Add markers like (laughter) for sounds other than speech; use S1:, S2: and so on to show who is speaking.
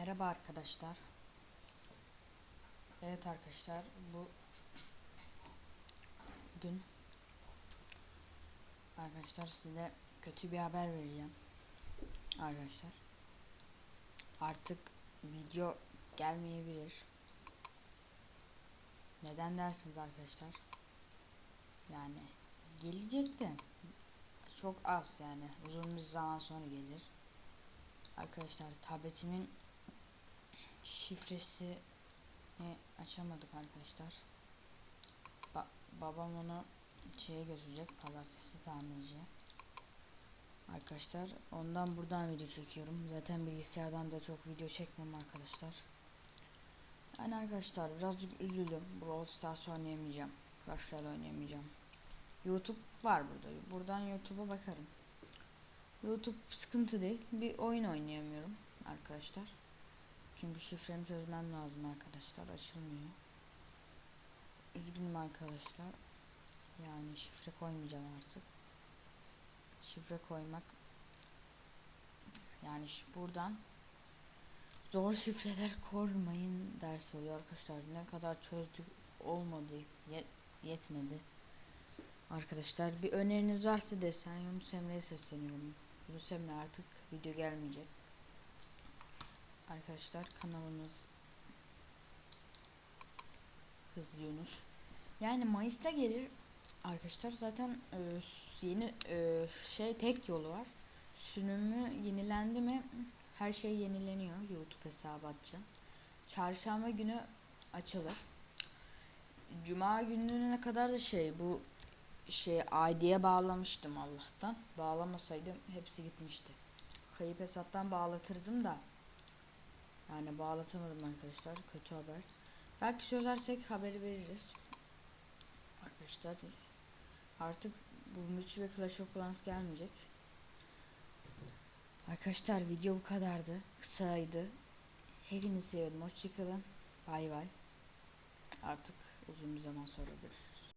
S1: Merhaba arkadaşlar. Evet arkadaşlar bu gün arkadaşlar size kötü bir haber vereceğim. Arkadaşlar artık video gelmeyebilir. Neden dersiniz arkadaşlar? Yani gelecek de çok az yani uzun bir zaman sonra gelir. Arkadaşlar tabletimin şifresi açamadık arkadaşlar. Ba babam onu şeye götürecek pazartesi tamirciye. Arkadaşlar ondan buradan video çekiyorum. Zaten bilgisayardan da çok video çekmem arkadaşlar. Yani arkadaşlar birazcık üzüldüm. Brawl Stars oynayamayacağım. Clash Royale oynayamayacağım. YouTube var burada. Buradan YouTube'a bakarım. YouTube sıkıntı değil. Bir oyun oynayamıyorum arkadaşlar. Çünkü şifremi çözmem lazım arkadaşlar. Açılmıyor. Üzgünüm arkadaşlar. Yani şifre koymayacağım artık. Şifre koymak yani buradan zor şifreler (laughs) koymayın ders oluyor arkadaşlar. Ne kadar çözdük olmadı. Yet yetmedi. Arkadaşlar bir öneriniz varsa desen Yunus Emre'ye sesleniyorum. Yunus Emre artık video gelmeyecek. Arkadaşlar kanalımız Hızlı Yunus. Yani Mayıs'ta gelir. Arkadaşlar zaten e, yeni e, şey tek yolu var. Sürümü yenilendi mi her şey yenileniyor. YouTube hesabı açacağım. Çarşamba günü açılır. Cuma gününe kadar da şey bu şey ID'ye bağlamıştım Allah'tan. Bağlamasaydım hepsi gitmişti. Kayıp hesaptan bağlatırdım da. Yani bağlatamadım arkadaşlar. Kötü haber. Belki söylersek haberi veririz. Arkadaşlar artık bu Müç ve Clash of Clans gelmeyecek. Arkadaşlar video bu kadardı. Kısaydı. Hepinizi seviyorum. Hoşçakalın. Bay bay. Artık uzun bir zaman sonra görüşürüz.